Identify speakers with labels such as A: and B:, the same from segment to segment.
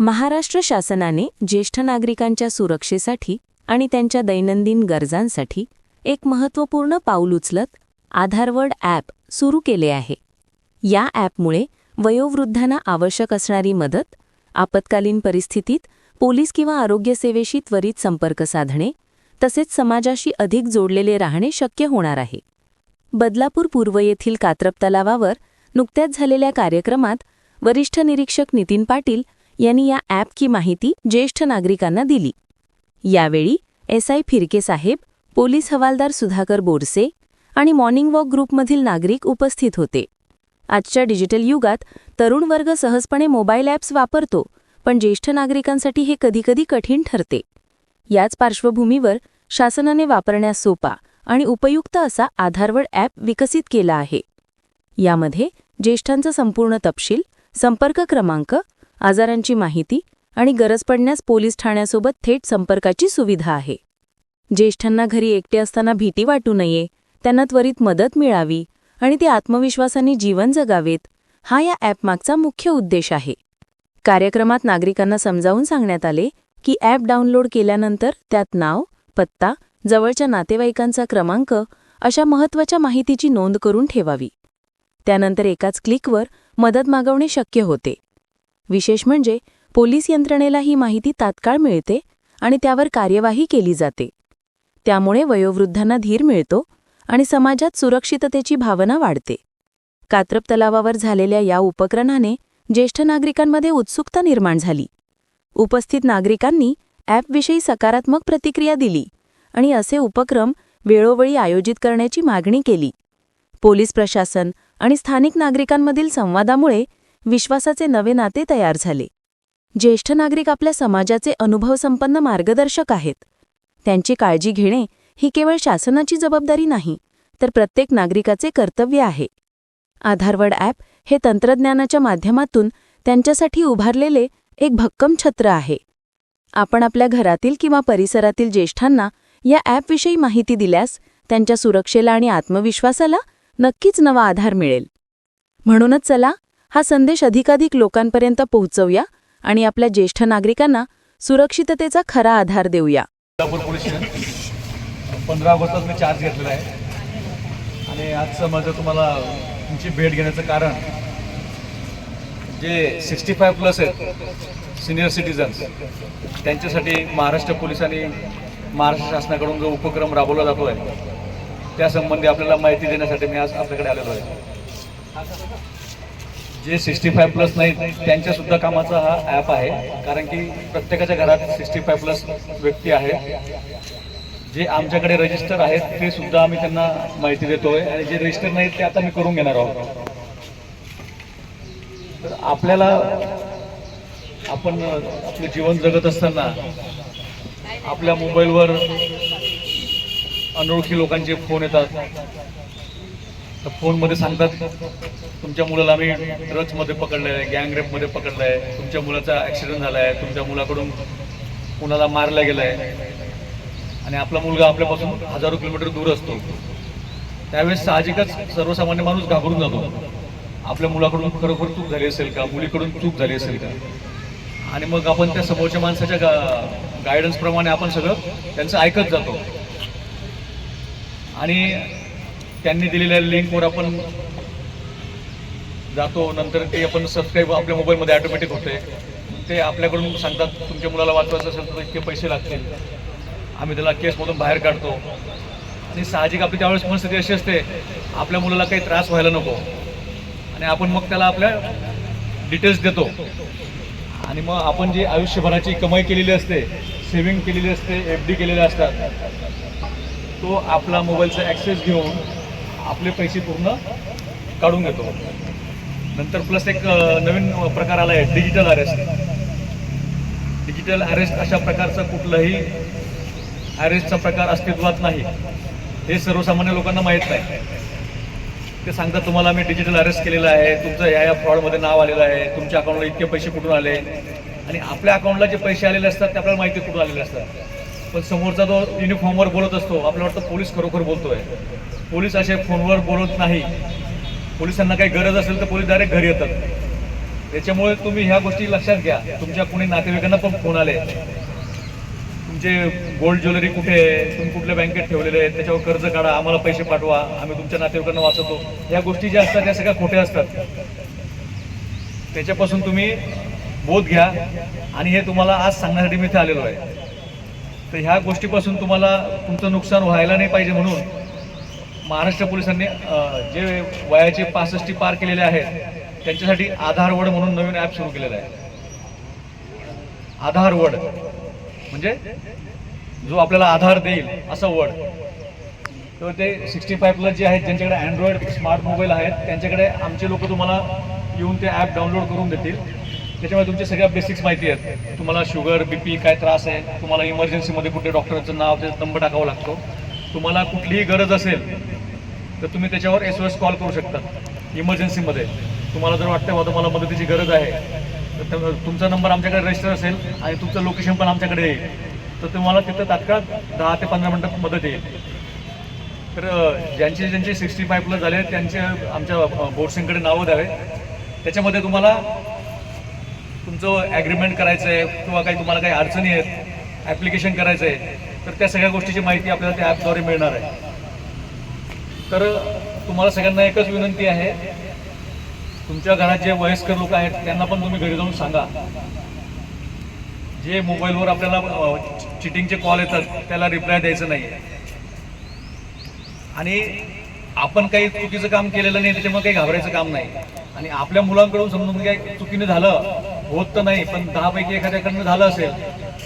A: महाराष्ट्र शासनाने ज्येष्ठ नागरिकांच्या सुरक्षेसाठी आणि त्यांच्या दैनंदिन गरजांसाठी एक महत्त्वपूर्ण पाऊल उचलत आधारवर्ड ॲप सुरू केले आहे. या ॲपमुळे वयोवृद्धांना आवश्यक असणारी मदत आपत्कालीन परिस्थितीत पोलीस किंवा आरोग्यसेवेशी त्वरित संपर्क साधणे तसेच समाजाशी अधिक जोडलेले राहणे शक्य होणार आहे. बदलापूर पूर्व येथील कात्रप तलावावर नुकत्याच झालेल्या कार्यक्रमात वरिष्ठ निरीक्षक नितीन पाटील यांनी या ॲपची माहिती ज्येष्ठ नागरिकांना दिली. यावेळी एसआय फिरके साहेब पोलीस हवालदार सुधाकर बोरसे आणि मॉर्निंग वॉक ग्रुपमधील नागरिक उपस्थित होते. आजच्या डिजिटल युगात तरुण वर्ग सहजपणे मोबाईल ॲप्स वापरतो पण ज्येष्ठ नागरिकांसाठी हे कधीकधी कठीण ठरते. याच पार्श्वभूमीवर शासनाने वापरण्यास सोपा आणि उपयुक्त असा आधारवड ॲप विकसित केला आहे. यामध्ये ज्येष्ठांचा संपूर्ण तपशील संपर्क क्रमांक आजारांची माहिती आणि गरज पडण्यास पोलीस ठाण्यासोबत थेट संपर्काची सुविधा आहे. ज्येष्ठांना घरी एकटे असताना भीती वाटू नये त्यांना त्वरित मदत मिळावी आणि ते आत्मविश्वासाने जीवन जगावेत हा या ॲपमागचा मुख्य उद्देश आहे. कार्यक्रमात नागरिकांना समजावून सांगण्यात आले की ॲप डाउनलोड केल्यानंतर त्यात नाव पत्ता जवळच्या नातेवाईकांचा क्रमांक अशा महत्त्वाच्या माहितीची नोंद करून ठेवावी. त्यानंतर एकाच क्लिकवर मदत मागवणे शक्य होते. विशेष म्हणजे पोलीस यंत्रणेला ही माहिती तात्काळ मिळते आणि त्यावर कार्यवाही केली जाते. त्यामुळे वयोवृद्धांना धीर मिळतो आणि समाजात सुरक्षिततेची भावना वाढते. कात्रप तलावावर झालेल्या या उपक्रमाने ज्येष्ठ नागरिकांमध्ये उत्सुकता निर्माण झाली. उपस्थित नागरिकांनी ॲपविषयी सकारात्मक प्रतिक्रिया दिली आणि असे उपक्रम वेळोवेळी आयोजित करण्याची मागणी केली. पोलीस प्रशासन आणि स्थानिक नागरिकांमधील संवादामुळे विश्वासाचे नवे नाते तयार झाले. ज्येष्ठ नागरिक आपल्या समाजाचे अनुभवसंपन्न मार्गदर्शक आहेत. त्यांची काळजी घेणे ही केवळ शासनाची जबाबदारी नाही तर प्रत्येक नागरिकाचे कर्तव्य आहे. आधारवड ॲप हे तंत्रज्ञानाच्या माध्यमातून त्यांच्यासाठी उभारलेले एक भक्कम छत्र आहे. आपण आपल्या घरातील किंवा परिसरातील ज्येष्ठांना या ॲपविषयी माहिती दिल्यास त्यांच्या सुरक्षेला आणि आत्मविश्वासाला नक्कीच नवा आधार मिळेल. म्हणूनच चला हा संदेश अधिकाधिक लोकांपर्यंत पोहोचवूया आणि आपल्या ज्येष्ठ नागरिकांना सुरक्षिततेचा खरा आधार देऊया.
B: कोल्हापूर पंधरा ऑगस्टला मी चार्ज घेतलेला आहे. आणि आजचं माझं तुम्हाला तुमची भेट घेण्याचं कारण जे सिक्स्टी फाय प्लस आहेत सिनियर सिटीजन्स त्यांच्यासाठी महाराष्ट्र पोलिसांनी महाराष्ट्र शासनाकडून जो उपक्रम राबवला जातो आहे त्यासंबंधी आपल्याला माहिती देण्यासाठी मी आज आपल्याकडे आलेलो आहे. जे सिक्स्टी फाय प्लस नाहीत त्यांच्यासुद्धा कामाचा हा ॲप आहे. कारण की प्रत्येकाच्या घरात सिक्स्टी फाय प्लस व्यक्ती आहेत. जे आमच्याकडे रजिस्टर आहेत ते सुद्धा आम्ही त्यांना माहिती देतोय. आणि जे रजिस्टर नाहीत ते आता मी करून घेणार आहोत. तर आपल्याला आपण आपलं जीवन जगत असताना आपल्या मोबाईलवर अनोळखी लोकांचे फोन येतात. तर फोनमध्ये सांगतात तुमच्या मुलाला आम्ही ड्रग्समध्ये पकडलं आहे गँगरेपमध्ये पकडलं आहे तुमच्या मुलाचा ॲक्सिडेंट झाला आहे तुमच्या मुलाकडून कुणाला मारला गेला आहे आणि आपला मुलगा आपल्यापासून हजारो किलोमीटर दूर असतो. त्यावेळेस साहजिकच सर्वसामान्य माणूस घाबरून जातो. आपल्या मुलाकडून खरोखर चूक झाली असेल का? मुलीकडून चूक झाली असेल का? आणि मग आपण त्या समोरच्या माणसाच्या गा गायडन्सप्रमाणे आपण सगळं त्यांचं ऐकत जातो. आणि त्यांनी दिलेल्या लिंकवर आपण जातो. नंतर ते आपण सबस्क्राईब आपल्या मोबाईलमध्ये ऑटोमॅटिक होते. ते आपल्याकडून सांगतात तुमच्या मुलाला वाचवायचं असेल तर इतके पैसे लागतील. आम्ही त्याला केसमधून बाहेर काढतो. आणि साहजिक आपली त्यावेळेस मनस्थिती अशी असते आपल्या मुलाला काही त्रास व्हायला नको. आणि आपण मग त्याला आपल्या डिटेल्स देतो. आणि मग आपण जी आयुष्यभराची कमाई केलेली असते सेव्हिंग केलेली असते एफ डी केलेल्या असतात तो आपला मोबाईलचा ॲक्सेस घेऊन आपले पैसे पूर्ण काढून घेतो. नंतर प्लस एक नवीन प्रकार आला आहे डिजिटल अरेस्ट डिजिटल अरेस्ट अशा प्रकारचा कुठलाही अरेस्टचा प्रकार अस्तित्वात नाही. हे सर्वसामान्य लोकांना माहीत नाही. ते सांगतात तुम्हाला मी डिजिटल अरेस्ट केलेलं आहे. तुमचं या या फ्रॉडमध्ये नाव आलेलं आहे. तुमच्या अकाउंटला इतके पैसे कुठून आले? आणि आपल्या अकाउंटला जे पैसे आलेले असतात ते आपल्याला माहिती कुठून आलेले असतात. पण समोरचा जो युनिफॉर्मवर बोलत असतो आपल्याला वाटतं पोलीस खरोखर बोलतो आहे पोलीस असे फोनवर बोलत नाही. पोलिसांना काही गरज असेल तर पोलीस डायरेक्ट घरी येतात. त्याच्यामुळे तुम्ही ह्या गोष्टी लक्षात घ्या. तुमच्या कुणी नातेवाईकांना पण फोन आले. तुमचे गोल्ड ज्वेलरी कुठे आहे? तुम्ही कुठल्या बँकेत ठेवलेले आहेत? त्याच्यावर कर्ज काढा आम्हाला पैसे पाठवा. आम्ही तुमच्या नातेवाईकांना वाचवतो. ह्या गोष्टी ज्या असतात त्या सगळ्या खोट्या असतात. त्याच्यापासून तुम्ही बोध घ्या. आणि हे तुम्हाला आज सांगण्यासाठी मी इथे आलेलो आहे. तर ह्या गोष्टीपासून तुम्हाला तुमचं नुकसान व्हायला नाही पाहिजे म्हणून महाराष्ट्र पोलिसांनी जे वयाचे पासष्टी पार केलेले आहेत त्यांच्यासाठी आधार वड म्हणून नवीन ॲप सुरू केलेलं आहे. आधार वड. म्हणजे जो आपल्याला आधार देईल असा वड. तर ते सिक्स्टी फाय प्लस जे आहेत ज्यांच्याकडे अँड्रॉइड स्मार्ट मोबाईल आहेत त्यांच्याकडे आमचे लोक तुम्हाला येऊन ते ॲप डाउनलोड करून देतील. त्याच्यामुळे तुमच्या सगळ्या बेसिक्स माहिती आहेत. तुम्हाला शुगर बी पी काय त्रास आहे तुम्हाला इमर्जन्सीमध्ये कुठे डॉक्टरांचं नाव त्याचा नंबर टाकावा लागतो. तुम्हाला कुठलीही गरज असेल तर तुम्ही त्याच्यावर एस ओ एस कॉल करू शकता इमर्जन्सीमध्ये तुम्हाला जर वाटतं बाबा तुम्हाला मदतीची गरज आहे तर तुमचा नंबर आमच्याकडे रजिस्टर असेल आणि तुमचं लोकेशन पण आमच्याकडे येईल. तर तुम्हाला तिथं तात्काळ दहा ते पंधरा मिनटात मदत येईल. तर ज्यांचे ज्यांचे सिक्स्टी फाय प्लस झाले आहेत, त्यांचे आमच्या बोर्डसिंगकडे नावं द्यावे. त्याच्यामध्ये तुम्हाला तुमचं ॲग्रीमेंट करायचं आहे किंवा काही तुम्हाला काही अडचणी आहेत ॲप्लिकेशन करायचं आहे तर त्या सगळ्या गोष्टीची माहिती आपल्याला त्या ॲपद्वारे मिळणार आहे. तर तुम्हाला सगळ्यांना एकच विनंती आहे तुमच्या घरात जे वयस्कर लोक आहेत त्यांना पण तुम्ही घरी जाऊन सांगा. जे मोबाईलवर आपल्याला चिटिंगचे कॉल येतात त्याला रिप्लाय द्यायचं नाही. आणि आपण काही चुकीचं काम केलेलं नाही त्याच्यामुळे काही घाबरायचं काम नाही. आणि आपल्या मुलांकडून समजून काही चुकीने झालं होत तर नाही पण दहापैकी एखाद्याकडनं झालं असेल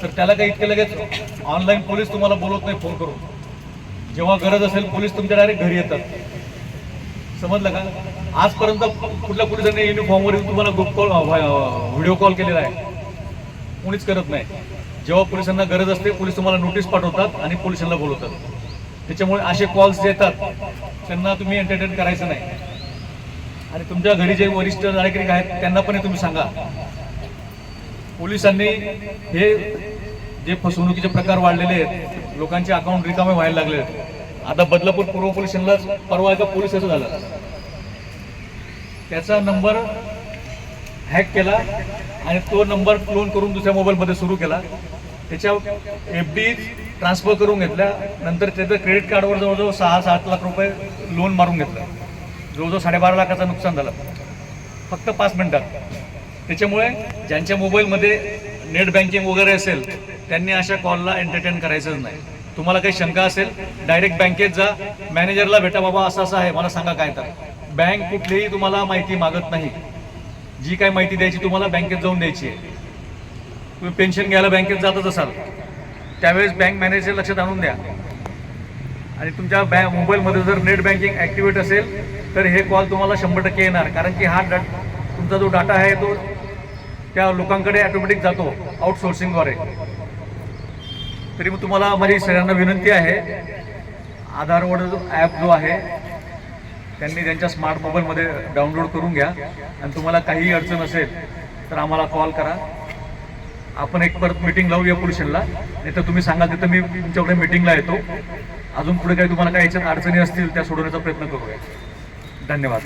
B: तर त्याला काही इतके लगेच ऑनलाईन पोलीस तुम्हाला बोलवत नाही फोन करून. जेव्हा गरज असेल पोलीस तुमच्या डायरेक्ट घरी येतात. समजलं का? आजपर्यंत कुठल्या पोलिसांनी युनिफॉर्मवर येऊन तुम्हाला ग्रुप कॉल व्हिडिओ कॉल केलेला आहे. कोणीच करत नाही. जेव्हा पोलिसांना गरज असते पोलीस तुम्हाला नोटीस पाठवतात आणि पोलिसांना बोलवतात. त्याच्यामुळे असे कॉल्स जे येतात त्यांना तुम्ही एंटरटेन करायचं नाही. आणि तुमच्या घरी जे वरिष्ठ नागरिक आहेत त्यांना पण हे तुम्ही सांगा. पोलिसांनी हे जे फसवणुकीचे प्रकार वाढलेले आहेत लोकांचे अकाउंट रिकामे व्हायला लागले आहेत. आता बदलापूर पूर्व पोलीस परवा एका पोलिसाचं झालं. त्याचा नंबर हॅक केला आणि तो नंबर क्लोन करून दुसऱ्या मोबाईलमध्ये सुरू केला. त्याच्या एफ डी ट्रान्सफर करून घेतल्या. नंतर त्याचं क्रेडिट कार्डवर जवळजवळ सहा सात लाख रुपये लोन मारून घेतलं. जवळजवळ साडेबारा लाखाचं नुकसान झालं. फक्त पाच मिनिटात. त्याच्यामुळे ज्यांच्या मोबाईलमध्ये नेट बँकिंग वगैरे असेल त्यांनी अशा कॉलला एंटरटेन करायचंच नाही. तुम्हाला काही शंका असेल डायरेक्ट बँकेत जा. मॅनेजरला भेटा बाबा असं असं आहे. मला सांगा काय तर. बँक कुठलीही तुम्हाला माहिती मागत नाही. जी काय माहिती द्यायची तुम्हाला बँकेत जाऊन द्यायची आहे. तुम्ही पेन्शन घ्यायला बँकेत जातच असाल. त्यावेळेस बँक मॅनेजर लक्षात आणून द्या. आणि तुमच्या बॅ मोबाईलमध्ये जर नेट बँकिंग ॲक्टिवेट असेल तर हे कॉल तुम्हाला शंभर टक्के येणार. कारण की हा डा तुमचा जो डाटा आहे तो त्या लोकांकडे ॲटोमॅटिक जातो आउटसोर्सिंगद्वारे तरी मग तुम्हाला माझी सगळ्यांना विनंती आहे आधारवर जो ॲप जो आहे त्यांनी त्यांच्या स्मार्ट मोबाईलमध्ये डाउनलोड करून घ्या. आणि तुम्हाला काहीही अडचण असेल तर आम्हाला कॉल करा. आपण एक परत मिटिंग लावूया पोल्युशनला. नाही तर तुम्ही सांगा तिथं मी तुमच्याकडे मिटिंगला येतो. अजून पुढे काही तुम्हाला काही याच्यात अडचणी असतील त्या सोडवण्याचा प्रयत्न करूया. धन्यवाद.